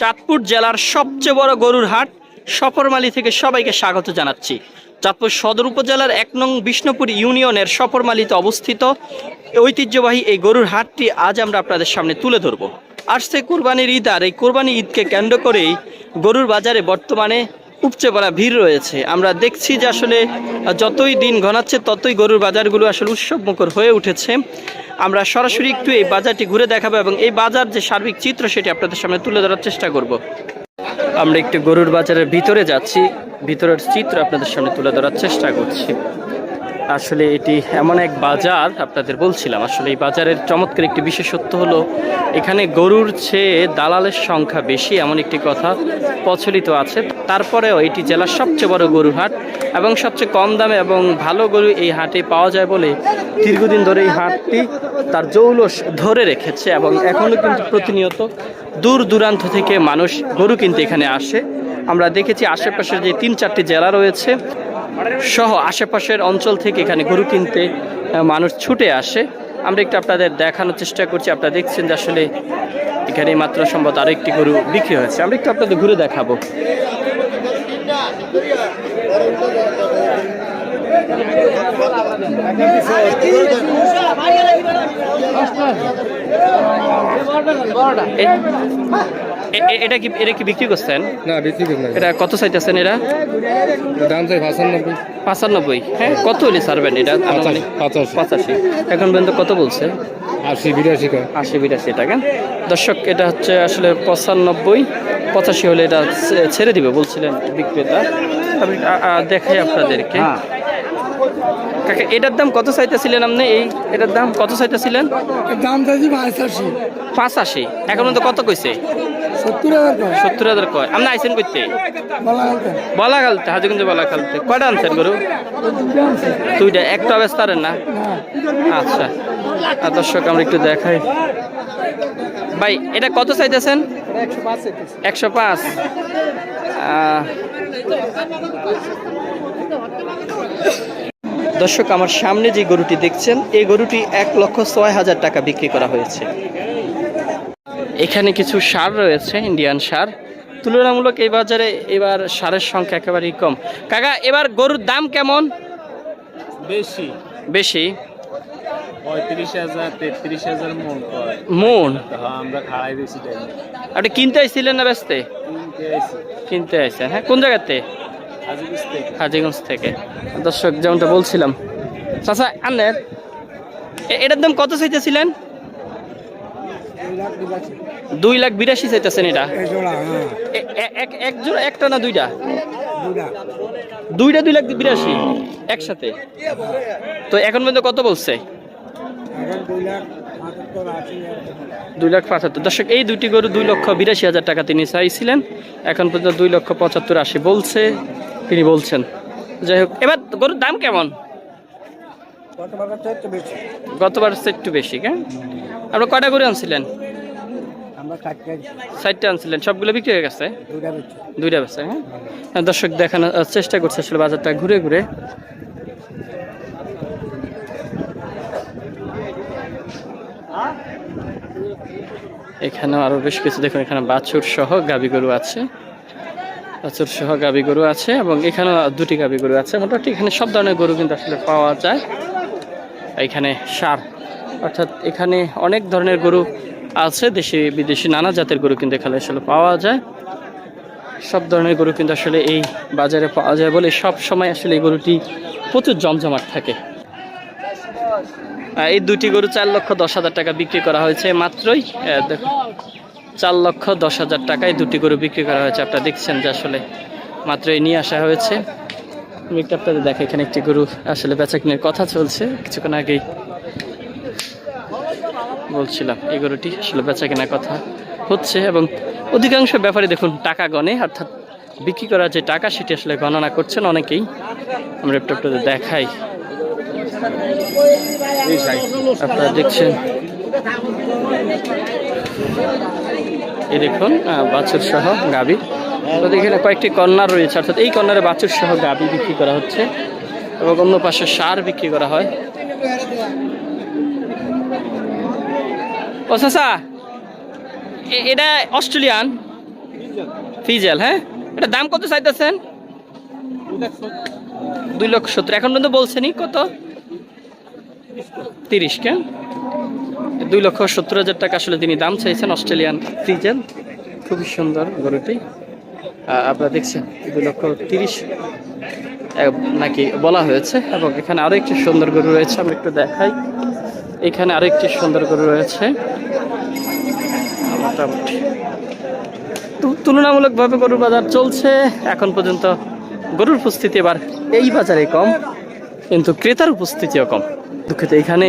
চাঁদপুর জেলার সবচেয়ে বড় গরুর হাট সফরমালি থেকে সবাইকে স্বাগত জানাচ্ছি। চাঁদপুর সদর উপজেলার এক নং বিষ্ণুপুর ইউনিয়নের সফরমালিতে অবস্থিত ঐতিহ্যবাহী এই গরুর হাটটি আজ আমরা আপনাদের সামনে তুলে ধরব। আসছে কোরবানির ঈদ আর এই কোরবানি ঈদকে কেন্দ্র করেই গরুর বাজারে বর্তমানে উপচে পড়া ভিড় রয়েছে। আমরা দেখছি যে আসলে যতই দিন ঘনাচ্ছে, ততই গরুর বাজারগুলো আসলে উৎসবমুখর হয়ে উঠেছে। আমরা সরাসরি একটু এই বাজারটি ঘুরে দেখাবো এবং এই বাজার যে সার্বিক চিত্র সেটি আপনাদের সামনে তুলে ধরার চেষ্টা করব। আমরা একটু গরুর বাজারের ভিতরে যাচ্ছি। ভিতরের চিত্র আপনাদের সামনে তুলে ধরার চেষ্টা করছি। আসলে এটি এমন এক বাজার, আপনাদের বলছিলাম। আসলে এই বাজারের চমৎকার একটি বিশেষত্ব হলো, এখানে গরুর চেয়ে দালালের সংখ্যা বেশি, এমন একটি কথা প্রচলিত আছে। তারপরেও এটি জেলার সবচেয়ে বড় গরুর হাট এবং সবচেয়ে কম দামে এবং ভালো গরু এই হাটে পাওয়া যায় বলে দীর্ঘদিন ধরে এই হাটটি তার জৌলস ধরে রেখেছে এবং এখনও কিন্তু প্রতিনিয়ত দূর দূরান্ত থেকে মানুষ গরু কিনতে এখানে আসে। আমরা দেখেছি আশেপাশে যে তিন চারটি জেলা রয়েছে সহ আশেপাশের অঞ্চল থেকে এখানে গরু কিনতে মানুষ ছুটে আসে। আমরা একটু আপনাদের দেখানোর চেষ্টা করছি। আপনারা দেখছেন যে আসলে এখানে মাত্র সম্ভবত আরও একটি গরু বিক্রি হয়েছে। আমরা একটু আপনাদের ঘুরে দেখাবো। এ- এ- এ- এটা কি এটা কি বিক্রি করছেন? না বিক্রি করুন না। এটা কত চাইতেছেন এরা? দাম চাই পঁচানব্বই। পাঁচানব্বই হ্যাঁ? কত হলে ছাড়বেন এটা? পঁচাশি এখন পর্যন্ত কত বলছে? আশি বিরাশি আশি বিরাশি টাকা দর্শক এটা হচ্ছে আসলে পঁচানব্বই পঁচাশি হলে এটা ছেড়ে দিবে বলছিলেন বিক্রেতা। আমি দেখাই আপনাদেরকে। কাকা এটার দাম কত চাইতেছিলেন আপনি? এই এটার দাম কত চাইতেছিলেন? দাম চাইছি পঁচাশি। পাঁচাশি। এখন পর্যন্ত কত কইছে? সত্তর হাজার টাকা সত্তর হাজার কয়? আপনি আইসেন করতে বলা খালতে বলা খালতে কয়টা আনছেন গরু? দুইটা একটা ব্যস্ত না? আচ্ছা। আর দর্শক আমরা একটু দেখাই। ভাই এটা কত চাইতেছেন? একশো পাঁচ। দর্শক আমার সামনে যে গরুটি দেখছেন এই গরুটি এক লক্ষ ছয় হাজার টাকা বিক্রি করা হয়েছে। এখানে কিছু সার রয়েছে ইন্ডিয়ান সার। তুলনামূলক এই বাজারে এবার সারের সংখ্যা একেবারেই কম। কাকা এবার গরুর দাম কেমন? বেশি। বেশি? মন হ্যাঁ আপনি কিনতে আইছিলেন না ব্যস্তে? কিনতে আইছেন হ্যাঁ কোন জায়গাতে হাজিগঞ্জ থেকে। দর্শক যেমনটা বলছিলাম। চাচা আনের এটার দাম কত চাইতেছিলেন? দুই লাখ বিরাশি চাইতেছেন এটা? হ্যাঁ। এক জোড়া একটা না দুইটা? দুইটা। দুই লাখ বিরাশি একসাথে? তো এখন পর্যন্ত কত বলছে? দুই লাখ পঁচাত্তর। দর্শক এই দুটি গরু দুই লক্ষ বিরাশি হাজার টাকা তিনি চাইছিলেন। এখন পর্যন্ত দুই লক্ষ পঁচাত্তর আশি বলছে তিনি বলছেন। যাই হোক এবার গরুর দাম কেমন? গতবার একটু বেশি। হ্যাঁ আপনার কয়টা গরু আনছিলেন? ষাট আনছিলেন। সবগুলো বিক্রি হয়ে গেছে? দুইটা বেছে হ্যাঁ? হ্যাঁ, দর্শক দেখানোর চেষ্টা করছে আসলে বাজারটা ঘুরে ঘুরে। এখানেও আরও বেশ কিছু দেখুন এখানে বাছুর সহ গাবি গরু আছে। বাছুর সহ গাবি গরু আছে এবং এখানেও দুটি গাবি গরু আছে। মোটামুটি এখানে সব ধরনের গরু কিন্তু আসলে পাওয়া যায়। এখানে সার অর্থাৎ এখানে অনেক ধরনের গরু আছে, দেশি, বিদেশি, নানা জাতের গরু কিন্তু এখানে আসলে পাওয়া যায়। সব ধরনের গরু কিন্তু আসলে এই বাজারে পাওয়া যায় বলে সব সময় আসলে এই গরুটি প্রচুর জমজমাট থাকে। এই দুটি গরু চার লক্ষ দশ হাজার টাকা বিক্রি করা হয়েছে মাত্রই। দেখুন চার লক্ষ দশ হাজার টাকায় দুটি গরু বিক্রি করা হয়েছে। আপনারা দেখছেন যে আসলে মাত্রই নিয়ে আসা হয়েছে। আপনাদের দেখে এখানে একটি গরু আসলে বেচা কিনের কথা চলছে। কিছুক্ষণ আগেই বলছিলাম, এই গরুটি আসলে বেচা কেনার কথা হচ্ছে এবং অধিকাংশ ব্যাপারে দেখুন টাকা গণে, অর্থাৎ বিক্রি করার যে টাকা সেটি আসলে গণনা করছেন অনেকেই। আমরা একটু দেখাই। আপনারা দেখছেন। এই দেখুন বাছুর সহ গাবি তো এখানে কয়েকটি কর্নার রয়েছে, অর্থাৎ এই কর্নারে বাছুর সহ গাবি বিক্রি করা হচ্ছে এবং অন্য পাশে সার বিক্রি করা হয়। ও চাচা এটা অস্ট্রেলিয়ান। ফিজেল হ্যাঁ? এটা দাম কত চাইতেছেন? দুই লক্ষ সত্তর। এখন পর্যন্ত বলছেনই কত? তিরিশ, কেন? দুই লক্ষ সত্তর হাজার টাকা আসলে তিনি দাম চাইছেন অস্ট্রেলিয়ান ফ্রিজেল খুবই সুন্দর গরুটি। আপনারা দেখছেন, দুই লক্ষ তিরিশ নাকি বলা হয়েছে। এবং এখানে আরও একটি সুন্দর গরু রয়েছে, আমরা একটু দেখাই। এখানে আরও একটি সুন্দর গরু রয়েছে। মোটামুটি তুলনামূলকভাবে গরুর বাজার চলছে এখন পর্যন্ত গরুর উপস্থিতি এবার এই বাজারে কম, কিন্তু ক্রেতার উপস্থিতিও কম। দুঃখিত এখানে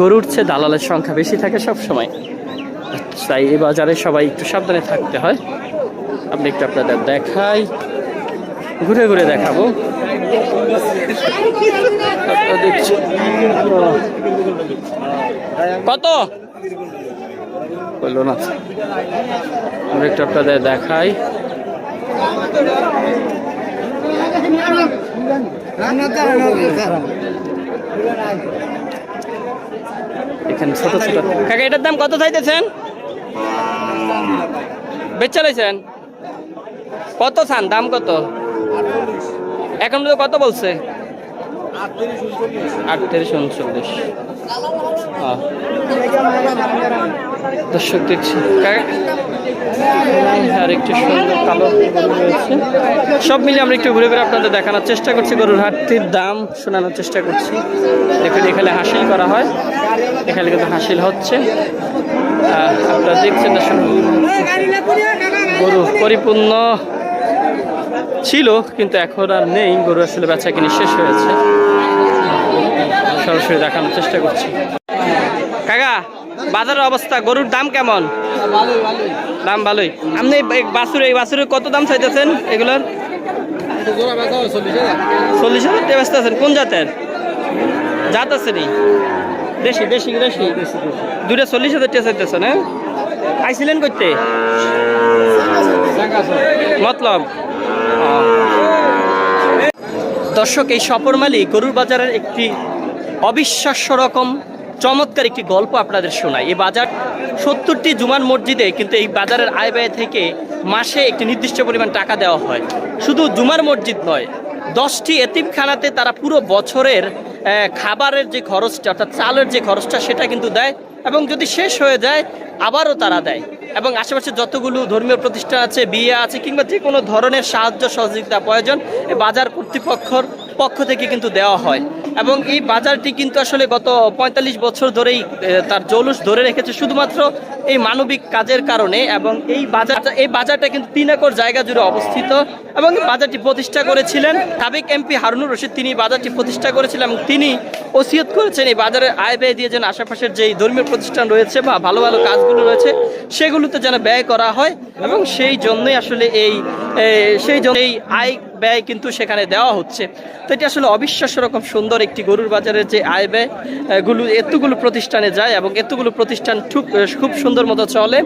গরুর চেয়ে দালালের সংখ্যা বেশি থাকে সব সময় তাই এই বাজারে সবাই একটু সাবধানে থাকতে হয়। আপনি একটু আপনাদের দেখাই। ঘুরে ঘুরে দেখাবো। কত? বলল না। আমরা একটু আপনাদের দেখাই। এখানে ছোট ছোট কাকা, এটার দাম কত চাইতেছেন? বেচা লাইছেন কত চান? দাম কত? এখন কত বলছে? দেখছি সুন্দর সব মিলে আমরা একটু ঘুরে ঘুরে আপনাদের দেখানোর চেষ্টা করছি। গরুর হাটটির দাম শোনানোর চেষ্টা করছি। দেখুন, এখানে হাসিল করা হয়। এখানে কিন্তু হাসিল হচ্ছে। আপনারা দেখছেন গরু পরিপূর্ণ ছিল, কিন্তু এখন আর নেই। গরু আসলে বেচা কিনে শেষ হয়েছে। সরাসরি দেখানোর চেষ্টা করছি। কাকা, বাজারের অবস্থা, গরুর দাম কেমন? দাম ভালোই। আপনি এই- এই বাছুরের কত দাম চাইতেছেন এগুলোর? চল্লিশ হাজার ব্যস্ত আছেন কোন জাতের? জাত আছে নি? দেশি দেশি দেশি? দুটা চল্লিশ হাজার টাকা চাইতেছেন হ্যাঁ? আইছিলেন করতে মতলব। দর্শক, এই সপরমালি গরুর বাজারের একটি অবিশ্বাস্য রকম চমৎকার একটি গল্প আপনাদের শোনায় এই বাজার সত্তরটি জুমান মসজিদে কিন্তু এই বাজারের আয় ব্যয় থেকে মাসে একটি নির্দিষ্ট পরিমাণ টাকা দেওয়া হয়। শুধু জুমার মসজিদ নয়, দশটি এতিমখানাতে তারা পুরো বছরের খাবারের যে খরচটা, অর্থাৎ চালের যে খরচটা, সেটা কিন্তু দেয়। এবং যদি শেষ হয়ে যায়, আবারও তারা দেয়। এবং আশেপাশে যতগুলো ধর্মীয় প্রতিষ্ঠান আছে, বিয়ে আছে, কিংবা যে কোনো ধরনের সাহায্য সহযোগিতা প্রয়োজন বাজার কর্তৃপক্ষর পক্ষ থেকে কিন্তু দেওয়া হয়। এবং এই বাজারটি কিন্তু আসলে গত পঁয়তাল্লিশ বছর ধরেই তার জৌলুস ধরে রেখেছে শুধুমাত্র এই মানবিক কাজের কারণে এবং এই বাজার এই বাজারটা কিন্তু তিন একর জায়গা জুড়ে অবস্থিত এবং বাজারটি প্রতিষ্ঠা করেছিলেন সাবেক এমপি হারুনুর রশিদ। তিনি বাজারটি প্রতিষ্ঠা করেছিলেন এবং তিনি ওসিয়ত করেছেন এই বাজারের আয় ব্যয় দিয়ে যেন আশেপাশের যেই ধর্মীয় প্রতিষ্ঠান রয়েছে বা ভালো ভালো কাজগুলো রয়েছে সেগুলোতে যেন ব্যয় করা হয় এবং সেই জন্যই আসলে এই সেই জন্য এই আয় ব্যয় কিন্তু সেখানে দেওয়া হচ্ছে। তো এটি আসলে অবিশ্বাস্য রকম সুন্দর একটি গরুর বাজারের যে আয় ব্যয় আহ, গুলো এতগুলো প্রতিষ্ঠানে যায় এবং এতগুলো প্রতিষ্ঠান খুব খুব সুন্দর মতো চলে।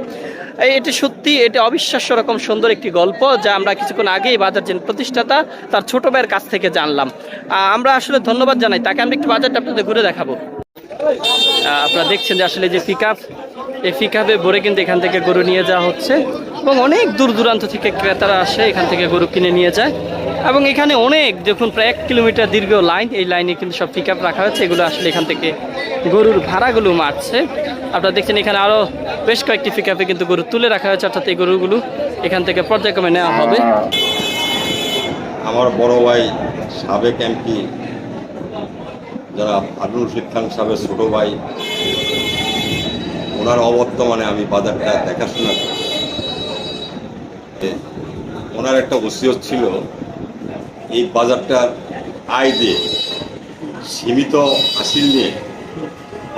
এটি সত্যি এটি অবিশ্বাস্য রকম সুন্দর একটি গল্প যা আমরা কিছুক্ষণ আগেই বাজার যে প্রতিষ্ঠাতা তার ছোট ভাইয়ের কাছ থেকে জানলাম। আমরা আসলে ধন্যবাদ জানাই। তাকে আমরা একটু বাজারটা আপনাদের ঘুরে দেখাবো। আপনারা দেখছেন যে আসলে যে পিক এই আপে ভরে কিন্তু এখান থেকে গরু নিয়ে যাওয়া হচ্ছে এবং অনেক দূর দূরান্ত থেকে ক্রেতারা আসে, এখান থেকে গরু কিনে নিয়ে যায়। এবং এখানে অনেক, দেখুন প্রায় এক কিলোমিটার দীর্ঘ লাইন, এই লাইনে কিন্তু সব পিক রাখা হয়েছে। এগুলো আসলে এখান থেকে গরুর ভাড়াগুলো মারছে। আপনারা দেখছেন এখানে আরও বেশ কয়েকটি পিক কিন্তু গরু তুলে রাখা হয়েছে, অর্থাৎ এই গরুগুলো এখান থেকে পর্যায়ক্রমে নেওয়া হবে। আমার বড় ভাই সাবেক এমপি, যারা হারুন রশিদ খান সাহেবের ছোট ভাই ওনার অবর্তমানে আমি বাজারটা দেখাশোনা করি। ওনার একটা ওসিয়ত ছিল, এই বাজারটার আয় দিয়ে, সীমিত হাসিল নিয়ে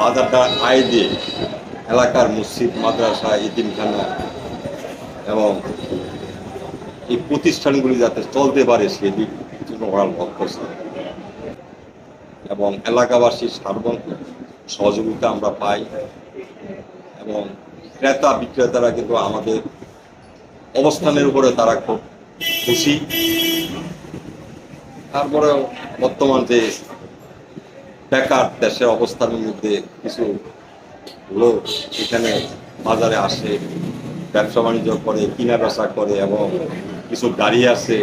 বাজারটার আয় দিয়ে এলাকার মসজিদ, মাদ্রাসা ইতিমখানা এবং এই প্রতিষ্ঠানগুলি যাতে চলতে পারে সেদিক ওরা লক্ষ্য ছিল এবং এলাকাবাসীর সার্বন্ত সহযোগিতা আমরা পাই। ক্রেতা বিক্রেতারা কিন্তু আমাদের অবস্থানের উপরে তারা খুব খুশি। তারপরেও বর্তমান যে বেকার দেশের অবস্থানের মধ্যে কিছু লোক এখানে বাজারে আসে, ব্যবসা বাণিজ্য করে, কিনা বেচা করে এবং কিছু গাড়ি আছে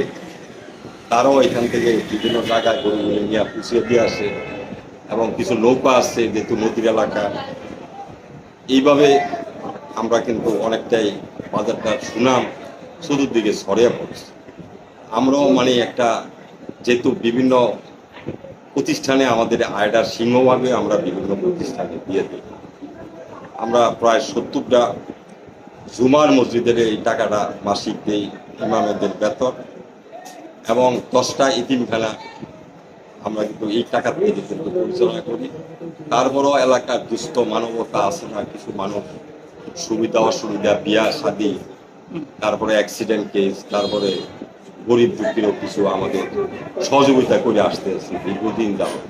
তারাও এখান থেকে বিভিন্ন জায়গায় গরুগুলো নিয়ে পুষিয়ে দিয়ে আসে এবং কিছু নৌকা আছে যেহেতু নদীর এলাকা। এইভাবে আমরা কিন্তু অনেকটাই বাজারটা সুনাম চতুর্দিকে ছড়িয়ে পড়ছে। আমরাও মানে একটা যেহেতু বিভিন্ন প্রতিষ্ঠানে আমাদের আয়টার সিংহভাবে আমরা বিভিন্ন প্রতিষ্ঠানে দিয়ে দিই। আমরা প্রায় সত্তরটা জুমার মসজিদের এই টাকাটা মাসিক দেই ইমামেদের বেতন এবং দশটা ইতিমখানা আমরা কিন্তু এই টাকা থেকে কিন্তু পরিচালনা করি। তারপরও এলাকার দুস্থ মানবতা আছে না, কিছু মানুষ সুবিধা, অসুবিধা, বিয়া, শাদি, তারপরে অ্যাক্সিডেন্ট কেস তারপরে গরিব দুঃখীরও কিছু আমাদের সহযোগিতা করে আসতে দীর্ঘদিন যাবত